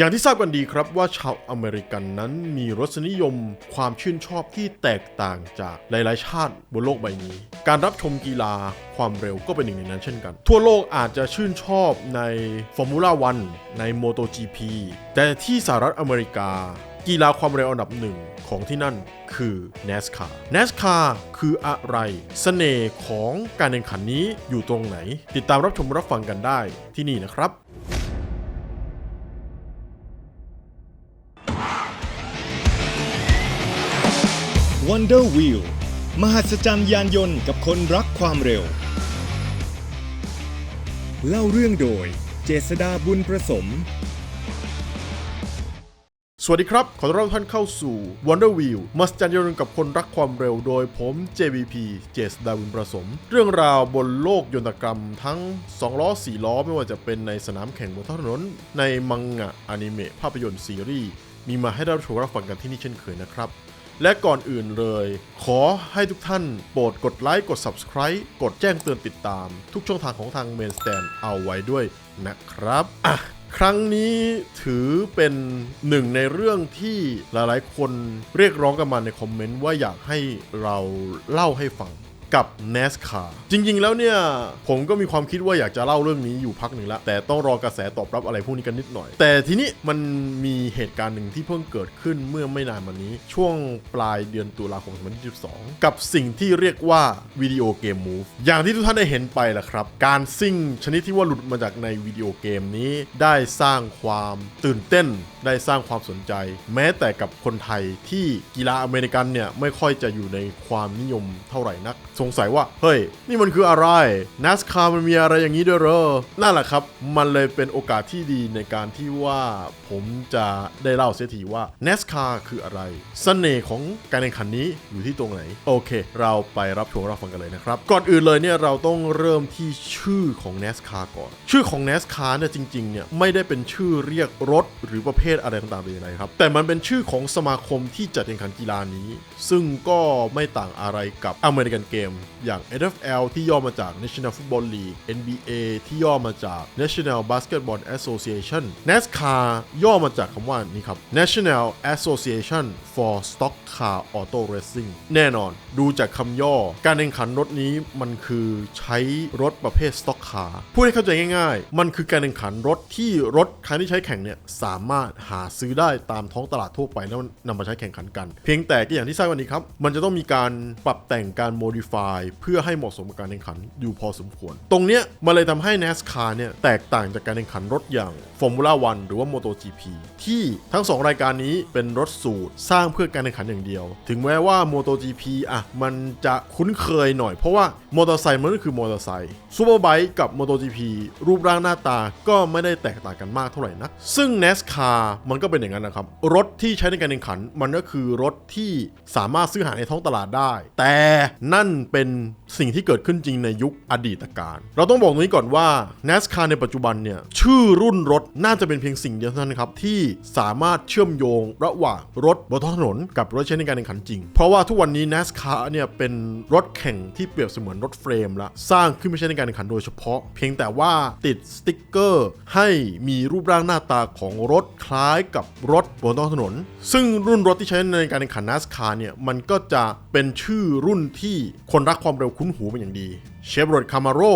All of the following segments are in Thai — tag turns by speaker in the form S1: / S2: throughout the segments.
S1: อย่างที่ทราบกันดีครับว่าชาวอเมริกันนั้นมีรสนิยมความชื่นชอบที่แตกต่างจากหลาย ๆ ชาติบนโลกใบนี้ การรับชมกีฬาความเร็วก็เป็นหนึ่งในนั้นเช่นกัน ทั่วโลกอาจจะชื่นชอบในฟอร์มูล่าวันใน MotoGP แต่ที่สหรัฐอเมริกา กีฬาความเร็วอันดับหนึ่งของที่นั่นคือ NASCAR NASCAR คืออะไร เสน่ห์ของการแข่งขันนี้อยู่ตรงไหน ติดตามรับชมรับฟังกันได้ที่นี่นะครับ
S2: Wonder Wheel มหัศจรรย์ยานยนต์กับคนรักความเร็ว เล่าเรื่องโดย เจษดาบุญประสม
S1: สวัสดีครับ ขอต้อนรับท่านเข้าสู่ Wonder Wheel มัสจันยนต์กับคนรักความเร็วโดยผม JVP เจษดาวินประสม เรื่องราวบนโลกยนตกรรมทั้ง 2 ล้อ 4 ล้อ ไม่ว่าจะเป็นในสนามแข่งบนท้องถนน ในมังงะอนิเมะภาพยนตร์ซีรีส์มีมาให้ได้รับชมรับฟังกันที่นี่เช่นเคยนะครับ และก่อนอื่นเลย ขอให้ทุกท่านโปรดกดไลค์กด Subscribe กดแจ้งเตือนติดตาม ทุกช่องทางของทาง Main Stand เอาไว้ด้วยนะครับอะครั้งนี้ถือเป็นหนึ่งในเรื่องที่หลายๆ คนเรียกร้องกันมาในคอมเมนต์ว่าอยากให้เราเล่าให้ฟัง กับ NASCAR จริง ๆ แล้วเนี่ย ผมก็มีความคิดว่าอยากจะเล่าเรื่องนี้อยู่พักหนึ่งแล้ว แต่ต้องรอกระแสตอบรับอะไรพวกนี้กันนิดหน่อย แต่ทีนี้มันมีเหตุการณ์หนึ่งที่เพิ่งเกิดขึ้นเมื่อไม่นานมานี้ ช่วงปลายเดือนตุลาคม 2022 กับสิ่งที่เรียกว่าวิดีโอเกม Move อย่างที่ทุกท่านได้เห็นไปแหละครับ การซิ่งชนิดที่ว่าหลุดมาจากในวิดีโอเกมนี้ได้สร้างความตื่นเต้นได้สร้างความสนใจ แม้แต่กับคนไทยที่กีฬาอเมริกันเนี่ยไม่ค่อยจะอยู่ในความนิยมเท่าไหร่นักสงสัยว่า เฮ้ย นี่มันคืออะไร NASCAR มันมีอะไรอย่างนี้ด้วยเหรอ นั่นแหละครับ มันเลยเป็นโอกาสที่ดีในการที่ว่าผมจะได้เล่าเสียทีว่า NASCAR คืออะไรเสน่ห์ของการแข่งขันนี้อยู่ที่ตรงไหน โอเค เราไปรับชมรับฟังกันเลยนะครับ ก่อนอื่นเลยเนี่ยเราต้องเริ่มที่ชื่อของ NASCAR ก่อน ชื่อของ NASCAR เนี่ยจริงๆเนี่ยไม่ได้เป็นชื่อเรียกรถหรือประเภทอะไรต่างๆเลยนะครับ แต่มันเป็นชื่อของสมาคมที่จัดแข่งขันกีฬานี้ ซึ่งก็ไม่ต่างอะไรกับอเมริกันเกมอย่าง NFL ที่ย่อมาจาก National Football League NBA ที่ย่อมาจาก National Basketball Association NASCAR ย่อมาจากคำว่านี้ครับ National Association for Stock Car Auto Racing แน่นอน ดูจากคำย่อ การแข่งขันรถนี้มันคือใช้รถประเภท Stock Car พูดให้เข้าใจง่ายๆ มันคือการแข่งขันรถที่รถคันที่ใช้แข่งเนี่ยสามารถหาซื้อได้ตามท้องตลาดทั่วไปแล้วนำมาใช้แข่งขันกัน เพียงแต่ก็อย่างที่ทราบวันนี้ครับ มันจะต้องมีการปรับแต่งการโมดิฟ modify เพื่อให้เหมาะสมกับการแข่งขันอยู่พอสมควร ตรงเนี้ยมันเลยทำให้ NASCAR เนี่ยแตกต่างจากการแข่งขันรถอย่าง Formula 1 หรือว่า MotoGP ที่ทั้ง 2 รายการนี้เป็นรถสูตรสร้างเพื่อการแข่งขันอย่างเดียว ถึงแม้ว่า MotoGP อะมันจะคุ้นเคยหน่อยเพราะว่ามอเตอร์ไซค์มันก็คือมอเตอร์ไซค์ซูเปอร์ไบค์กับ MotoGP รูปร่างหน้าตาก็ไม่ได้แตกต่างกันมากเท่าไหร่นัก ซึ่ง NASCAR มันก็เป็นอย่างนั้นนะครับ รถที่ใช้ในการแข่งขันมันก็คือรถที่สามารถซื้อหาในท้องตลาดได้ แต่นั่นเป็นสิ่งที่เกิดขึ้นจริงในยุคอดีตการ เราต้องบอกตรงนี้ก่อนว่า NASCAR ในปัจจุบันเนี่ย ชื่อรุ่นรถน่าจะเป็นเพียงสิ่งเดียวเท่านั้นครับ ที่สามารถเชื่อมโยงระหว่างรถบนท้องถนนกับรถใช้ในการแข่งขันจริง เพราะว่าทุกวันนี้ NASCAR เนี่ยเป็นรถแข่งที่เปรียบเสมือนรถเฟรมละสร้างขึ้นไม่ใช่ในการแข่งขันโดยเฉพาะ เพียงแต่ว่าติดสติ๊กเกอร์ให้มีรูปร่างหน้าตาของรถคล้ายกับรถบนท้องถนน ซึ่งรุ่นรถที่ใช้ในการแข่งขัน NASCAR เนี่ยมันก็จะเป็นชื่อรุ่นที่คนนรักความเร็วคุ้นหูเป็นอย่างดี Chevrolet Camaro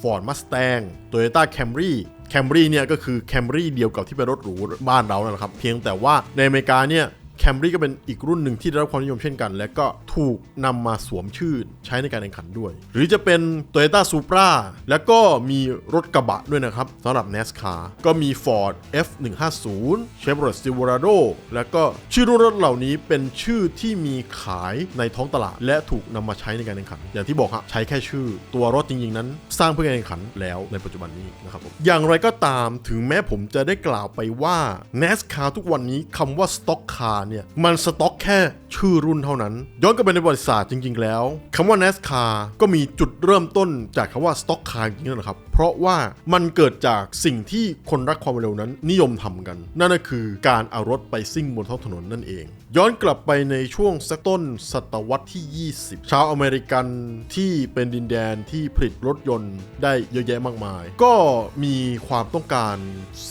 S1: Ford Mustang Toyota Camry Camry เนี่ยก็คือแคมรี่เดียวกับที่เป็นรถหรูบ้านเรานั่นแหละครับ เพียงแต่ว่าในอเมริกาเนี่ย แคมรี่ก็เป็นอีกรุ่นหนึ่งที่ได้รับความนิยมเช่นกัน และก็ถูกนำมาสวมชื่อใช้ในการแข่งขันด้วย หรือจะเป็น Toyota Supra แล้วก็มีรถกระบะด้วยนะครับสำหรับ NASCAR ก็มี Ford F150 Chevrolet Silverado แล้วก็ชื่อรุ่นรถเหล่านี้เป็นชื่อที่มีขายในท้องตลาด และถูกนำมาใช้ในการแข่งขัน อย่างที่บอกครับใช้แค่ชื่อตัวรถจริงๆนั้น สร้างเพื่อการแข่งขันแล้วในปัจจุบันนี้นะครับผมอย่างไรก็ตามถึงแม้ผมจะได้กล่าวไปว่า NASCAR ทุกวันนี้คำว่า Stock Car เนี่ยมันสต็อกแค่ชื่อรุ่นเท่านั้น ย้อนกลับไปในประวัติศาสตร์จริง ๆ แล้วคำว่า NASCAR ก็มีจุดเริ่มต้นจากคำว่า Stock Car จริงๆนั่นแหละครับ เพราะว่ามันเกิดจากสิ่งที่คนรักความเร็วนั้นนิยมทำกัน นั่นก็คือการเอารถไปซิ่งบนท้องถนนนั่นเอง ย้อนกลับไปในช่วงสักต้นศตวรรษที่ 20 ชาวอเมริกันที่เป็นดินแดนที่ผลิตรถยนต์ได้เยอะแยะมากมาย ก็มีความต้องการ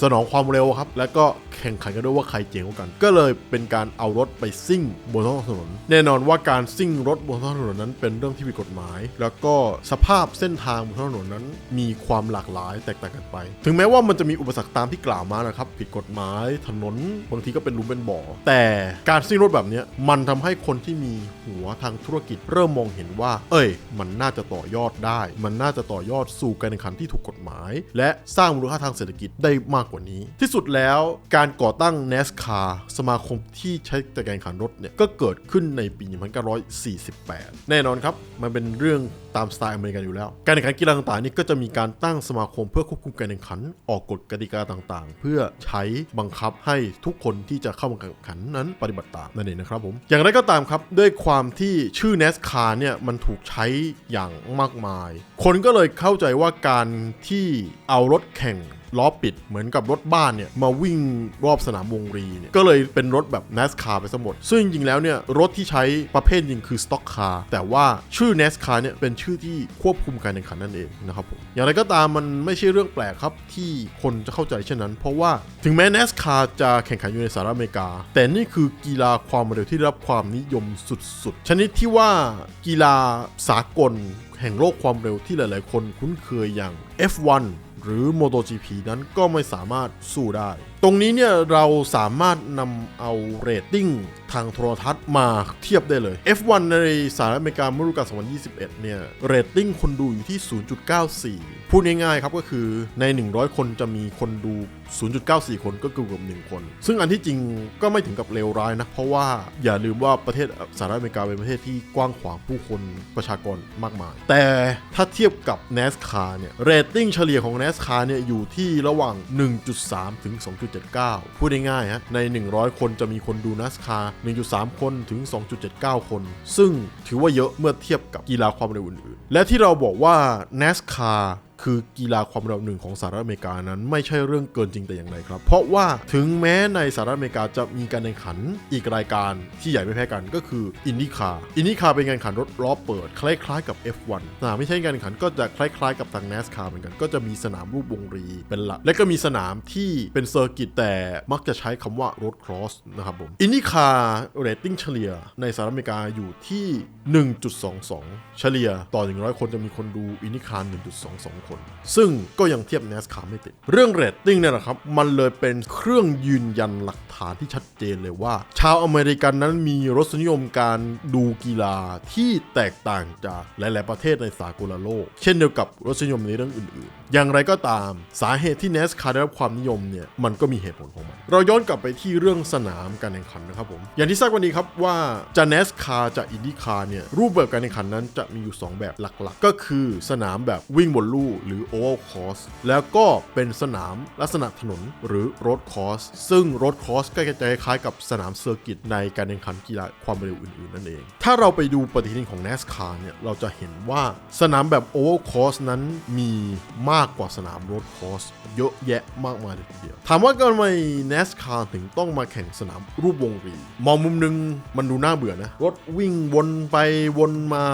S1: สนองความเร็วครับ และก็แข่งขันกันด้วยว่าใครเจ๋งกว่ากัน ก็เลยเป็นการเอารถไปซิ่งบนท้องถนน แน่นอนว่าการซิ่งรถบนท้องถนนนั้นเป็นเรื่องที่ผิดกฎหมาย แล้วก็สภาพเส้นทางบนท้องถนนนั้นมีความหลากหลายแตกต่างกันไป ถึงแม้ว่ามันจะมีอุปสรรคตามที่กล่าวมานะครับผิดกฎหมายถนนบางทีก็เป็นหลุมเป็นบ่อ แต่การซิ่งรถแบบนี้มันทำให้คนที่มีหัวทางธุรกิจ เริ่มมองเห็นว่า เอ้ย มันน่าจะต่อยอดได้ มันน่าจะต่อยอดสู่การแข่งขันที่ถูกกฎหมาย และสร้างมูลค่าทางเศรษฐกิจได้มากกว่านี้ ที่สุดแล้วการก่อตั้ง NASCAR สมาคมที่ที่ใช้จัดการแข่งขันรถเนี่ยก็เกิดขึ้นในปี1948 แน่นอนครับมันเป็นเรื่องตามสไตล์อเมริกันอยู่แล้ว การแข่งขันกีฬาต่างๆนี่ก็จะมีการตั้งสมาคมเพื่อควบคุมการแข่งขันออกกฎกติกาต่างๆ เพื่อใช้บังคับให้ทุกคนที่จะเข้ามาแข่งขันนั้นปฏิบัติตามนั่นเองนะครับผมอย่างไรก็ตามครับด้วยความที่ชื่อ NASCAR เนี่ยมันถูกใช้อย่างมากมาย คนก็เลยเข้าใจว่าการที่เอารถแข่ง ล้อปิดเหมือนกับรถบ้านเนี่ยมาวิ่งรอบสนามวงรีเนี่ยก็เลยเป็นรถแบบ NASCAR ไปซะหมด ซึ่งจริงๆแล้วเนี่ยรถที่ใช้ประเภทจริงคือ Stock Car แต่ว่าชื่อ NASCAR เนี่ยเป็นชื่อที่ควบคุมการแข่งขันนั่นเองนะครับผมอย่างไรก็ตามมันไม่ใช่เรื่องแปลกครับที่คนจะเข้าใจเช่นนั้น เพราะว่าถึงแม้ NASCAR จะแข่งขันอยู่ในสหรัฐอเมริกา แต่นี่คือกีฬาความเร็วที่ได้รับความนิยมสุดๆ ชนิดที่ว่ากีฬาสากลแห่งโลกความเร็วที่หลายๆ คนคุ้นเคยอย่าง F1 หรือ MotoGP นั้นก็ไม่สามารถสู้ได้ ตรงนี้เนี่ยเราสามารถนำเอาเรตติ้งทางโทรทัศน์มาเทียบได้เลย F1 ในสหรัฐอเมริกาเมื่อฤดูกาล2021 เนี่ย เรตติ้งคนดูอยู่ที่ 0.94 พูดง่ายๆครับก็คือใน 100 คนจะมีคนดู 0.94 คนก็เกือบ1คน ซึ่งอันที่จริงก็ไม่ถึงกับเลวร้ายนะ เพราะว่าอย่าลืมว่าประเทศสหรัฐอเมริกาเป็นประเทศที่กว้างขวางผู้คนประชากรมากมาย แต่ถ้าเทียบกับ NASCAR เนี่ย เรตติ้งเฉลี่ยของ NASCAR เนี่ยอยู่ที่ระหว่าง 1.3 ถึง 2. 1.79 พูดง่ายๆฮะใน 100 คนจะมีคนดู NASCAR 1.3 คนถึง 2.79 คน ซึ่งถือว่าเยอะเมื่อเทียบกับกีฬาความเร็วอื่นๆ และที่เราบอกว่า NASCAR คือกีฬาความเร็วหนึ่งของสหรัฐอเมริกานั้น ไม่ใช่เรื่องเกินจริงแต่อย่างใดครับ เพราะว่าถึงแม้ในสหรัฐอเมริกาจะมีการแข่งขันอีกรายการที่ใหญ่ไม่แพ้กันก็คืออินดี้คาร์อินดี้คาร์เป็นการแข่งขันรถล้อเปิด คล้ายๆกับ F1 สนามที่ใช้การแข่งขันก็จะคล้ายๆกับทาง NASCAR เหมือนกันก็จะมีสนามรูปวงรีเป็นหลัก และก็มีสนามที่เป็นเซอร์กิตแต่มักจะใช้คำว่ารถครอสนะครับผมอินดี้คาร์เรตติ้งเฉลี่ยในสหรัฐอเมริกาอยู่ที่ 1.22 เฉลี่ยต่อ 100 คนจะมีคนดูอินดี้คาร์1.22 คนซึ่งก็ยังเทียบ NASCAR ไม่ติด เรื่องเรตติ้งเนี่ยนะครับ มันเลยเป็นเครื่องยืนยันหลักฐานที่ชัดเจนเลยว่า ชาวอเมริกันนั้นมีรสนิยมการดูกีฬาที่แตกต่างจากหลาย ๆ ประเทศในสากลโลก เช่นเดียวกับรสนิยมในเรื่องอื่น ๆ อย่างไรก็ตามสาเหตุที่ NASCAR ได้รับความนิยมเนี่ยมันก็มีเหตุผลของมัน เราย้อนกลับไปที่เรื่องสนามการแข่งขันนะครับผม อย่างที่ทราบวันนี้ครับว่าจะ NASCAR จะ IndyCar เนี่ยรูปแบบการแข่งขันนั้นจะมีอยู่ 2 แบบหลักๆ ก็คือสนามแบบวิ่งบนลู่หรือ oval course แล้วก็เป็นสนามลักษณะถนนหรือ road course ซึ่ง road course ก็จะคล้ายๆกับสนามเซอร์กิตในการแข่งขันกีฬาความเร็วอื่นๆนั่นเอง ถ้าเราไปดูปฏิทินของ NASCAR เนี่ยเราจะเห็นว่าสนามแบบ oval course นั้นมีมากากกว่าสนามรถคอสเยอะแยะมากมายเลยทีเดียว ถามว่าทำไม NASCAR ถึงต้องมาแข่งสนามรูปวงรี มองมุมหนึงมันดูน่าเบื่อนะ รถวิ่งวนไปวนมา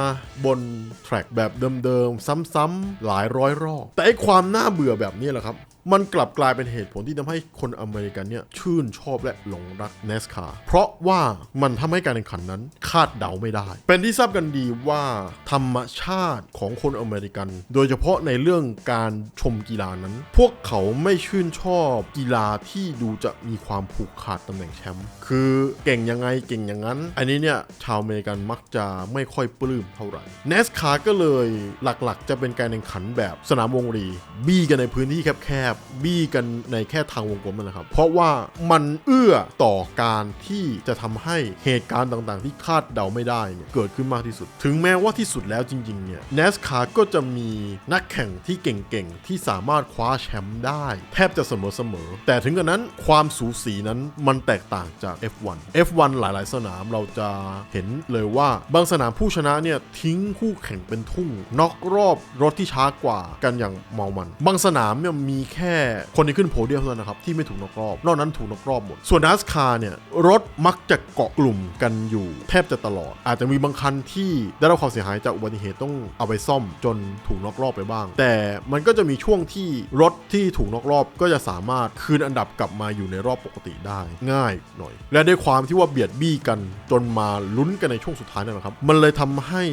S1: บนแทร็กแบบเดิมๆ ซ้ำๆหลายร้อยรอบ แต่ไอความน่าเบื่อแบบนี้แหละครับ มันกลับกลายเป็นเหตุผลที่ทำให้คนอเมริกันเนี่ยชื่นชอบและหลงรัก NASCAR เพราะว่ามันทำให้การแข่งขันนั้นคาดเดาไม่ได้ เป็นที่ทราบกันดีว่าธรรมชาติของคนอเมริกัน โดยเฉพาะในเรื่องการชมกีฬานั้น พวกเขาไม่ชื่นชอบกีฬาที่ดูจะมีความผูกขาดตำแหน่งแชมป์คือเก่งยังไงเก่งอย่างนั้น อันนี้เนี่ยชาวอเมริกันมักจะไม่ค่อยปลื้มเท่าไหร่ NASCAR ก็เลยหลักๆ จะเป็นการแข่งขันแบบสนามวงรี บี้กันในพื้นที่แคบบี้กันในแค่ทางวงกลมนั่นแหละครับ เพราะว่ามันเอื้อต่อการที่จะทำให้เหตุการณ์ต่างๆ ที่คาดเดาไม่ได้เนี่ยเกิดขึ้นมากที่สุด ถึงแม้ว่าที่สุดแล้วจริงๆเนี่ย NASCAR ก็จะมีนักแข่งที่เก่งๆ ที่สามารถคว้าแชมป์ได้ แทบจะเสมอๆแต่ถึงกระนั้นความสูสีนั้นมันแตกต่างจาก F1 F1 หลายๆ สนามเราจะเห็นเลยว่าบางสนามผู้ชนะเนี่ยทิ้งคู่แข่งเป็นทุ่งน็อกรอบรถที่ช้ากว่ากันอย่างเมามัน บางสนามเนี่ยมีแค่แค่คนที่ขึ้นโพเดียมเท่านั้นนะครับ ที่ไม่ถูกน็อกรอบ นอกนั้นถูกน็อกรอบหมด ส่วน NASCAR เนี่ย รถมักจะเกาะกลุ่มกันอยู่แทบจะตลอด อาจจะมีบางคันที่ได้รับความเสียหายจากอุบัติเหตุต้องเอาไปซ่อมจนถูกน็อกรอบไปบ้าง แต่มันก็จะมีช่วงที่รถที่ถูกน็อกรอบก็จะสามารถคืนอันดับกลับมาอยู่ในรอบปกติได้ง่ายหน่อย และด้วยความที่ว่าเบียดบี้กันจนมาลุ้นกันในช่วงสุดท้ายนั่นแหละครับ มันเลยทำให้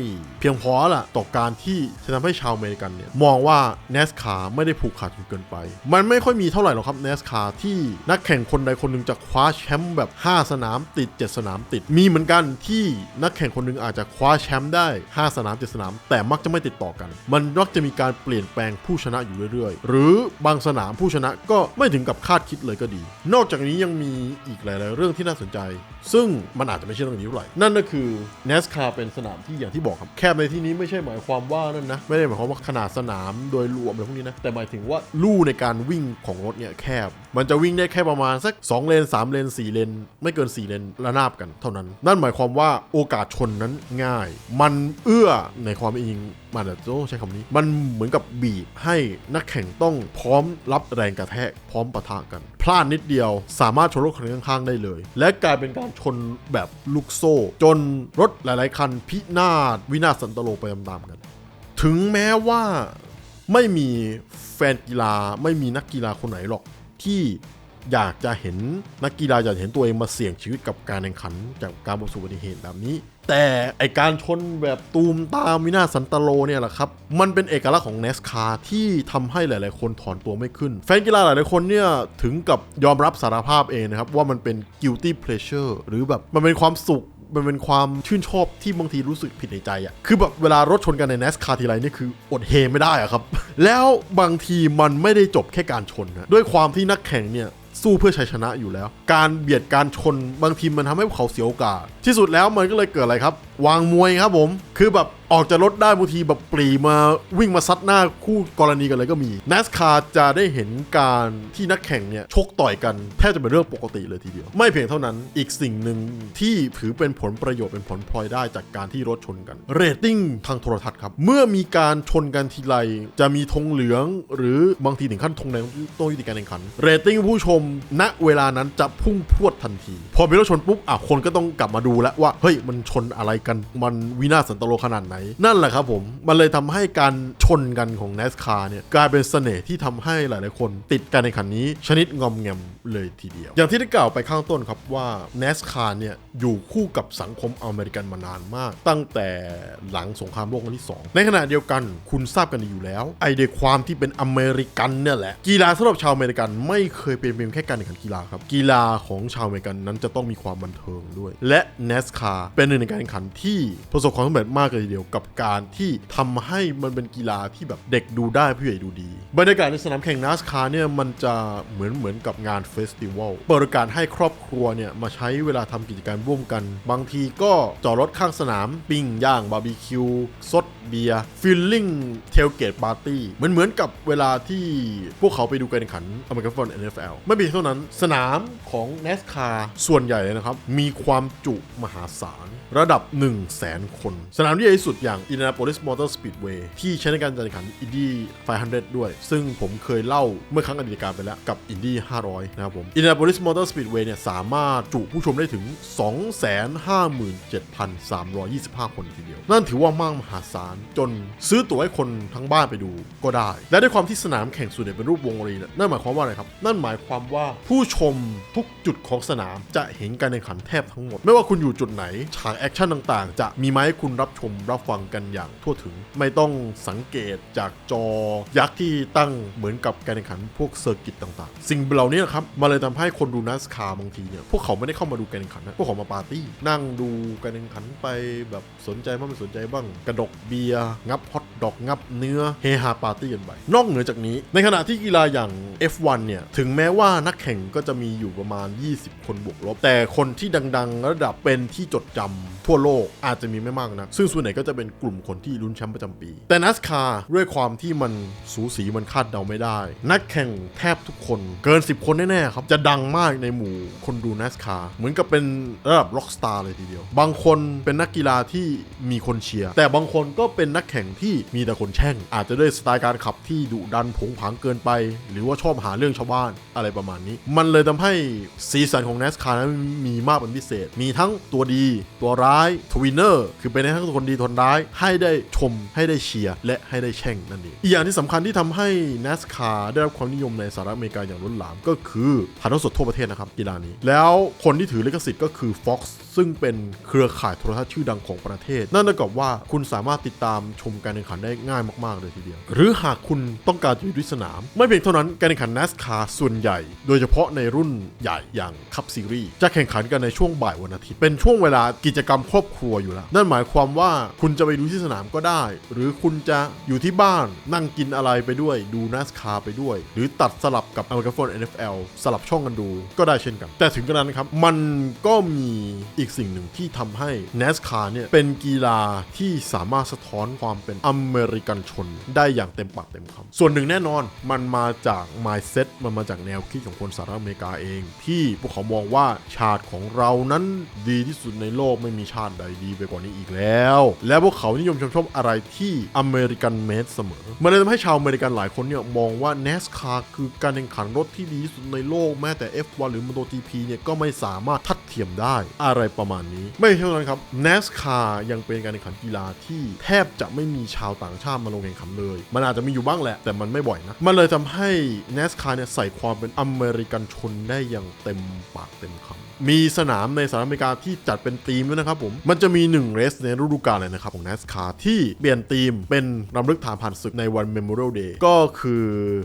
S1: เพียงพอละต่อการที่จะทำให้ชาวอเมริกันเนี่ยมองว่า NASCAR ไม่ได้ผูกขาดจนเกินไปมันไม่ค่อยมีเท่าไหร่หรอกครับ NASCAR ที่นักแข่งคนใดคนหนึ่งจะคว้าแชมป์แบบ 5 สนามติด 7 สนามติด มีเหมือนกันที่นักแข่งคนหนึ่งอาจจะคว้าแชมป์ได้ 5 สนาม 7 สนาม แต่มักจะไม่ติดต่อกัน มันมักจะมีการเปลี่ยนแปลงผู้ชนะอยู่เรื่อยๆ หรือบางสนามผู้ชนะก็ไม่ถึงกับคาดคิดเลยก็ดี นอกจากนี้ยังมีอีกหลาย ๆ เรื่องที่น่าสนใจ ซึ่งมันอาจจะไม่ใช่เรื่องนี้เท่าไหร่นั่นก็คือ NASCAR เป็นสนามที่อย่างที่บอกครับแคบในที่นี้ไม่ใช่หมายความว่านั่นนะไม่ได้หมายความว่าขนาดสนามโดยรวมอะไรพวกนี้นะแต่หมายถึงว่าลู่ในการวิ่งของรถเนี่ยแคบ มันจะวิ่งได้แค่ประมาณสัก 2 เลน 3 เลน 4 เลน ไม่เกิน 4 เลนระนาบกันเท่านั้น นั่นหมายความว่าโอกาสชนนั้นง่าย มันเอื้อในความเป็นจริง มันต้องใช้คำนี้ มันเหมือนกับบีบให้นักแข่งต้องพร้อมรับแรงกระแทกพร้อมปะทะกัน พลาดนิดเดียว สามารถชนรถคันข้างๆได้เลย และกลายเป็นการชนแบบลูกโซ่ จนรถหลาย ๆ คันพินาศวินาศสันตโลไปตามๆกัน ถึงแม้ว่าไม่มีแฟนกีฬาไม่มีนักกีฬาคนไหนหรอกที่อยากจะเห็นนักกีฬาอยากเห็นตัวเองมาเสี่ยงชีวิตกับการแข่งขันจากการประสบอุบัติเหตุแบบนี้ แต่ไอการชนแบบตูมตามวินาสันตโลเนี่ยแหละครับ มันเป็นเอกลักษณ์ของ NASCAR ที่ทำให้หลาย ๆ คนถอนตัวไม่ขึ้น แฟนกีฬาหลาย ๆ คนเนี่ยถึงกับยอมรับสารภาพเองนะครับ ว่ามันเป็น guilty pleasure หรือแบบมันเป็นความสุขมันเป็นความชื่นชอบที่บางทีรู้สึกผิดในใจอะ่ะ คือแบบเวลารถชนกันใน NASCAR ทีไรนี่คืออดเฮไม่ได้อะครับ แล้วบางทีมันไม่ได้จบแค่การชนนะ ด้วยความที่นักแข่งเนี่ย สู้เพื่อชัยชนะอยู่แล้ว การเบียดการชนบางทีมันทำให้เขาเสียโอกาส ที่สุดแล้วมันก็เลยเกิดอะไรครับ วางมวยครับผม คือแบบออกจากรถได้บางทีแบบปรีมาวิ่งมาซัดหน้าคู่กรณีกันเลยก็มี NASCAR จะได้เห็นการที่นักแข่งเนี่ยชกต่อยกันแทบจะเป็นเรื่องปกติเลยทีเดียว ไม่เพียงเท่านั้นอีกสิ่งหนึ่งที่ถือเป็นผลประโยชน์เป็นผลพลอยได้จากการที่รถชนกันเรตติ้งทางโทรทัศน์ครับ เมื่อมีการชนกันทีไรจะมีธงเหลือง หรือบางทีถึงขั้นธงแดงต้องยุติการแข่งขันเรตติ้งผู้ชม ณเวลานั้นจะพุ่งพรวดทันที พอมีรถชนปุ๊บอะคนก็ต้องกลับมาดูแล้วว่าเฮ้ยมันชนอะไรกันมันวินาศสันตโลขนาดไหน นั่นแหละครับผมมันเลยทำให้การชนกันของ NASCAR เนี่ยกลายเป็นเสน่ห์ที่ทำให้หลายๆ คนติดการแข่งขันนี้ชนิดงอมแงมเลยทีเดียว อย่างที่ได้กล่าวไปข้างต้นครับว่า NASCAR เนี่ยอยู่คู่กับสังคมอเมริกันมานานมาก ตั้งแต่หลังสงครามโลกครั้งที่ 2 ในขณะเดียวกันคุณทราบกันอยู่แล้ว ไอเดียความที่เป็นอเมริกันเนี่ยแหละกีฬาสำหรับชาวอเมริกันไม่เคยเป็นเพียงแค่การแข่งขันกีฬาครับกีฬาของชาวอเมริกันนั้นจะต้องมีความบันเทิงด้วย และ NASCAR เป็นหนึ่งในการแข่งขันที่ประสบความสำเร็จมากเลยทีเดียวกับการที่ทำให้มันเป็นกีฬาที่แบบเด็กดูได้ผู้ใหญ่ดูดี บรรยากาศในสนามแข่ง NASCAR เนี่ยมันจะเหมือนเหมือนกับงานเฟสติวัลเปิดโอกาสให้ครอบครัวเนี่ยมาใช้เวลาทำกิจกรรมร่วมกัน บางทีก็จอดรถข้างสนามปิ้งย่างบาร์บีคิวซดเบียร์ฟิลลิ่งเทลเกตปาร์ตี้เหมือนเหมือนกับเวลาที่พวกเขาไปดูการแข่งขันอเมริกันฟุตบอล NFL ไม่เพียงเท่านั้นสนามของ NASCAR ส่วนใหญ่นะครับ มีความจุมหาศาลระดับ1 0 0 0 0แสนคน สนามที่ใหญ่ที่สุดอย่าง Indianapolis Motor Speedway ที่ใช้ในการแข่งขัน Indy 500 ด้วย ซึ่งผมเคยเล่าเมื่อครั้งอดีตการไปแล้วกับ Indy 500 นะครับผม Indianapolis Motor Speedway เนี่ยสามารถจุผู้ชมได้ถึง 257,325 คนทีเดียว นั่นถือว่ามากมหาศาล จนซื้อตั๋วให้คนทั้งบ้านไปดูก็ได้ และด้วยความที่สนามแข่งส่วนใหญ่เป็นรูปวงรีเนี่ยนั่นหมายความว่าอะไรครับ นั่นหมายความว่าผู้ชมทุกจุดของสนามจะเห็นการแข่งขันแทบทั้งหมด ไม่ว่าคุณอยู่จุดไหนฉากแอคชั่นต่างๆ จะมีมาให้คุณรับชมรับฟังกันอย่างทั่วถึง ไม่ต้องสังเกตจากจอยักษ์ที่ตั้งเหมือนกับการแข่งขันพวกเซอร์กิตต่างๆ สิ่งเหล่านี้นะครับมาเลยทำให้คนดูนัสคาบางทีเนี่ยพวกเขาไม่ได้เข้ามาดูการแข่งขันนะพวกเขามาปาร์ตี้นั่งดูการแข่งขันไปแบบสนใจบ้างไม่สนใจบ้างกระดกเบียร์งับฮอตดอกงับเนื้อเฮฮาปาร์ตี้กันไปนอกเหนือจากนี้ ในขณะที่กีฬาอย่าง F1 เนี่ย ถึงแม้ว่านักแข่งก็จะมีอยู่ประมาณ 20 คนบวกลบ แต่คนที่ดัง ๆ ระดับเป็นที่จดจำทั่วโลกอาจจะมีไม่มากนะซึ่งส่วนใหญ่ก็จะเป็นกลุ่มคนที่ลุ้นแชมป์ประจำปี แต่ NASCAR ด้วยความที่มันสูสีมันคาดเดาไม่ได้ นักแข่งแทบทุกคนเกิน 10 คนแน่ ๆ ครับ จะดังมากในหมู่คนดู NASCAR เหมือนกับเป็นระดับ rock star เลยทีเดียว บางคนเป็นนักกีฬาที่มีคนเชียร์แต่บางคนก็เป็นนักแข่งที่มีแต่คนแช่ง อาจจะด้วยสไตล์การขับที่ดุดันผงผางเกินไป หรือว่าชอบหาเรื่องชาวบ้านอะไรประมาณนี้ มันเลยทำให้สีสันของ NASCAR นั้นมีมากเป็นพิเศษ มีทั้งตัวดี ตัวร้ายทวินเนอร์คือเป็นทั้งคนดีทนร้าย ให้ได้ชมให้ได้เชียร์และให้ได้แช่งนั่นเองอีกอย่างที่สำคัญที่ทำให้ NASCAR ได้รับความนิยมในสหรัฐอเมริกาอย่างล้นหลามก็คือถ่ายทอดสดทั่วประเทศนะครับกีฬานี้ แล้วคนที่ถือลิขสิทธิ์ก็คือ Fox ซึ่งเป็นเครือข่ายโทรทัศน์ชื่อดังของประเทศ นั่นเท่ากับว่าคุณสามารถติดตามชมการแข่งขันได้ง่ายมากๆเลยทีเดียว หรือหากคุณต้องการอยู่ที่สนาม ไม่เพียงเท่านั้นการแข่งขัน NASCAR ส่วนใหญ่ โดยเฉพาะในรุ่นใหญ่อย่างคัพซีรีส์จะแข่งขันกันในช่วงบ่ายวันอาทิตย์ เป็นช่วงเวลากิจกรรมครอบครัวอยู่แล้ว นั่นหมายความว่าคุณจะไปดูที่สนามก็ได้ หรือคุณจะอยู่ที่บ้านนั่งกินอะไรไปด้วย ดู NASCAR ไปด้วย หรือตัดสลับกับ American Football NFL สลับช่องกันดูก็ได้เช่นกัน แต่ถึงกระนั้นครับมันก็มีอีกสิ่งหนึ่งที่ทำให้ NASCAR เนี่ยเป็นกีฬาที่สามารถสะท้อนความเป็นอเมมริกันชนได้อย่างเต็มปากเต็มคำส่วนหนึ่งแน่นอนมันมาจาก mindset มันมาจากแนวคิดของคนสหรัฐอเมริกาเอง ที่พวกเขามองว่าชาติของเรานั้นดีที่สุดในโลกไม่มีชาติใดดีไปกว่านี้อีกแล้ว และพวกเขานิยมชมชอบอะไรที่อเมริกันเมดเสมอ มันเลยทำให้ชาวอเมริกันหลายคนเนี่ยมองว่า NASCAR คือการแข่งขันรถที่ดีที่สุดในโลกแม้แต่ F1 หรือ MotoGP เนี่ยก็ไม่สามารถทัดเทียมได้อะไรประมาณนี้ ไม่เท่านั้นครับ NASCAR ยังเป็นการแข่งขันกีฬาที่แทบจะไม่มีชาวต่างชาติมาลงแข่งขันเลย มันอาจจะมีอยู่บ้างแหละ แต่มันไม่บ่อยนะ มันเลยทำให้ NASCAR เนี่ยใส่ความเป็นอเมริกันชนได้อย่างเต็มปากเต็มคำมีสนามในสหรัฐอเมริกาที่จัดเป็นธีมด้วยนะครับผม มันจะมี 1 เรสในฤดูกาลเลยนะครับของ NASCAR ที่เปลี่ยนธีมเป็นรำลึกฐานผ่านศึกในวัน Memorial Day ก็คือ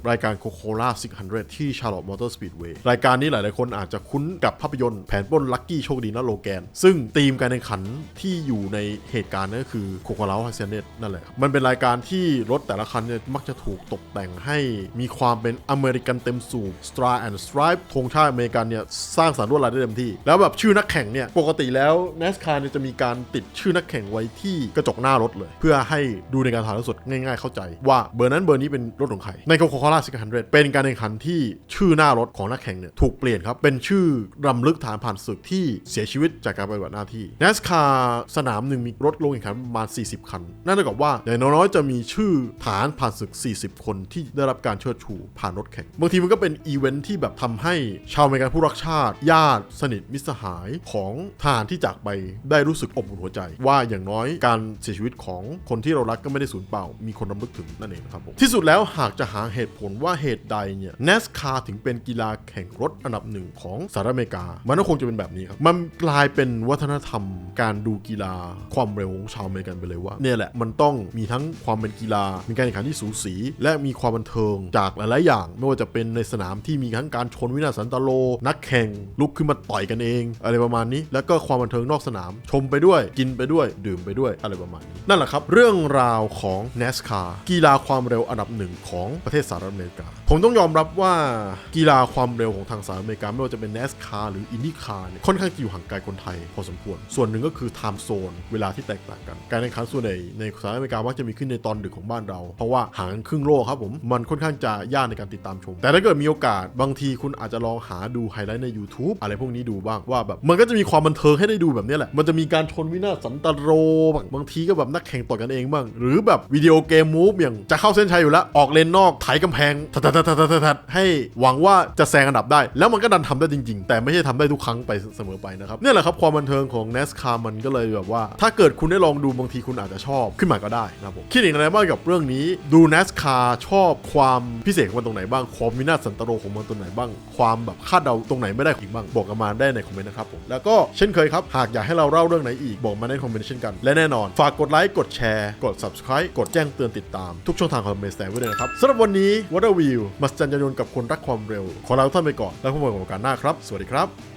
S1: รายการ Coca-Cola 600 ที่ Charlotte Motor Speedway รายการนี้หลาย ๆ คนอาจจะคุ้นกับภาพยนตร์แผนปล้นลัคกี้โชคดีนะโลแกน ซึ่งธีมการแข่งขันที่อยู่ในเหตุการณ์นั่นก็คือ Coca-Cola 600นั่นแหละครับมันเป็นรายการที่รถแต่ละคันเนี่ยมักจะถูกตกแต่งให้มีความเป็นอเมริกันเต็มสูบ Star and Stripe ธงชาติอเมริกันเนี่ยสร้างสรรค์ลวดลายได้เต็มที่ แล้วแบบชื่อนักแข่งเนี่ยปกติแล้ว NASCAR เนี่ยจะมีการติดชื่อนักแข่งไว้ที่กระจกหน้ารถเลย เพื่อให้ดูในการถ่ายทอดสดง่ายๆเข้าใจ ว่าเบอร์นั้นเบอร์นี้เป็นรถของใครใน Coca-Cola 600เป็นการแข่งขันที่ชื่อหน้ารถของนักแข่งเนี่ยถูกเปลี่ยนครับเป็นชื่อรำลึกฐานผ่านศึกที่เสียชีวิตจากการปฏิบัติหน้าที่ NASCAR สนามหนึ่งมีรถลงแข่งขันประมาณ 40 คัน นั่นเท่ากับว่าอย่างน้อยๆจะมีชื่อฐานผ่านศึก 40 คนที่ได้รับการเชิดชูผ่านรถแข่ง บางทีมันก็เป็นอีเวนท์ที่แบบทำให้ชาวอเมริกันผู้รักชาติ ญาติสนิทมิตรสหายของทหารที่จากไปได้รู้สึกอบอุ่นหัวใจ ว่าอย่างน้อยการเสียชีวิตของคนที่เรารักก็ไม่ได้สูญเปล่า มีคนรำลึกถึงนั่นเองนะครับผมที่สุดแล้วหากจะหาเหตุผลว่าเหตุใดเนี่ย NASCAR ถึงเป็นกีฬาแข่งรถอันดับหนึ่งของสหรัฐอเมริกา มันก็คงจะเป็นแบบนี้ครับ มันกลายเป็นวัฒนธรรม การดูกีฬาความเร็วของชาวอเมริกันไปเลยว่า เนี่ยแหละมันต้องมีทั้งความเป็นกีฬา มีการแข่งขันที่สูสี และมีความบันเทิงจากหลายๆอย่าง ไม่ว่าจะเป็นในสนามที่มีทั้งการชนวินาศสันตโล นักแข่งลุกขึ้นมาต่อยกันเอง อะไรประมาณนี้ แล้วก็ความบันเทิงนอกสนาม ชมไปด้วย กินไปด้วย ดื่มไปด้วย อะไรประมาณนี้ นั่นแหละครับ เรื่องราวของ NASCAR กีฬาความเร็วอันดับหนึ่งของประเทศสหรัฐอเมริกา ผมต้องยอมรับว่ากีฬาความเร็วของทางสหรัฐอเมริกาไม่ว่าจะเป็น NASCAR หรือ IndyCar เนี่ยค่อนข้างจะอยู่ห่างไกลคนไทยพอสมควร ส่วนหนึ่งก็คือ time zone เวลาที่แตกต่างกัน การแข่งขันส่วนใหญ่ในสหรัฐอเมริกามักจะจะมีขึ้นในตอนดึกของบ้านเรา เพราะว่าห่างครึ่งโลกครับผมมันค่อนข้างจะยากในการติดตามชม แต่ถ้าเกิดมีโอกาสบางทีคุณอาจจะลองหาดูไฮไลท์ใน YouTube อะไรพวกนี้ดูบ้างว่าแบบมันก็จะมีความบันเทิงให้ได้ดูแบบนี้แหละมันจะมีการชนวินาศสันตโรบางบางทีก็แบบนักแข่งต่อยกันเองบ้างหรือแบบวิดีโอเกมมูฟอย่างจะเข้าเส้นชัยอยู่แล้วออกเลนนอกไถกำแพงทัดทัดทัดทัดทัดทัดให้หวังว่าจะแซงอันดับได้ แล้วมันก็ดันทำได้จริง ๆ แต่ไม่ใช่ทำได้ทุกครั้งไปเสมอไปนะครับเนี่ยแหละครับความบันเทิงของ NASCAR มันก็เลยแบบว่า ถ้าเกิดคุณได้ลองดูบางทีคุณอาจจะชอบขึ้นมาก็ได้นะครับผมคิดอย่างไรบ้างกับเรื่องนี้ ดู NASCAR ชอบความพิเศษของมันตรงไหนบ้างความวินาศสันตโรของมันตรงไหนบ้าง ความแบบคาดเดาตรงไหนไม่ได้อีกบ้าง บอกกันมาได้ในคอมเมนต์นะครับผมแล้วก็เช่นเคยครับหากอยากให้เราเล่าเรื่องไหนอีกบอกมาในคอมเมนต์เช่นกันและแน่นอน ฝากกดไลค์กดแชร์กด subscribe กดแจ้งเตือนติดตามทุกช่องทางของเมสแตงไว้เลยนะครับสำหรับวันนี้ Water Wheel มัสจันยานยนต์กับคนรักความเร็ว ขอลาทุกท่านไปก่อนแล้วพบกันโอกาสหน้าครับ สวัสดีครับ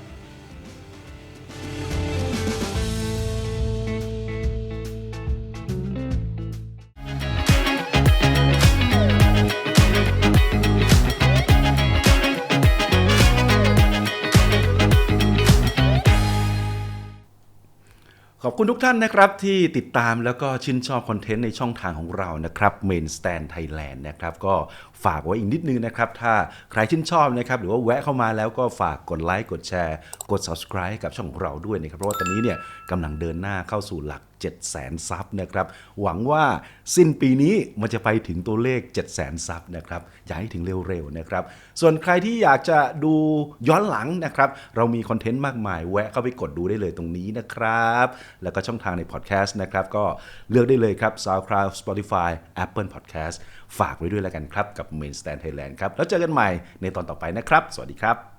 S3: อบคุณทุกท่านนะครับที่ติดตามแล้วก็ชื่นชอบคอนเทนต์ในช่องทางของเรานะครับ Main Stand Thailand นะครับก็ฝากไว้อีกนิดนึงนะครับ ถ้าใครชื่นชอบนะครับ หรือว่าแวะเข้ามาแล้วก็ฝากกดไลค์กดแชร์ กด subscribe ให้กับช่องของเราด้วยนะครับ เพราะว่าตอนนี้เนี่ยกำลังเดินหน้าเข้าสู่หลัก7 0 0 0 0 0 ซับนะครับ หวังว่าสิ้นปีนี้มันจะไปถึงตัวเลข 7 0 0 0 0 0 ซับนะครับ อยากให้ถึงเร็วๆนะครับ ส่วนใครที่อยากจะดูย้อนหลังนะครับ เรามีคอนเทนต์มากมาย แวะเข้าไปกดดูได้เลยตรงนี้นะครับ แล้วก็ช่องทางในพอดแคสต์นะครับ ก็เลือกได้เลยครับ SoundCloud Spotify Apple Podcast ฝากไว้ด้วยแล้วกันครับ กับ Main Stand Thailand ครับ แล้วเจอกันใหม่ในตอนต่อไปนะครับ สวัสดีครับ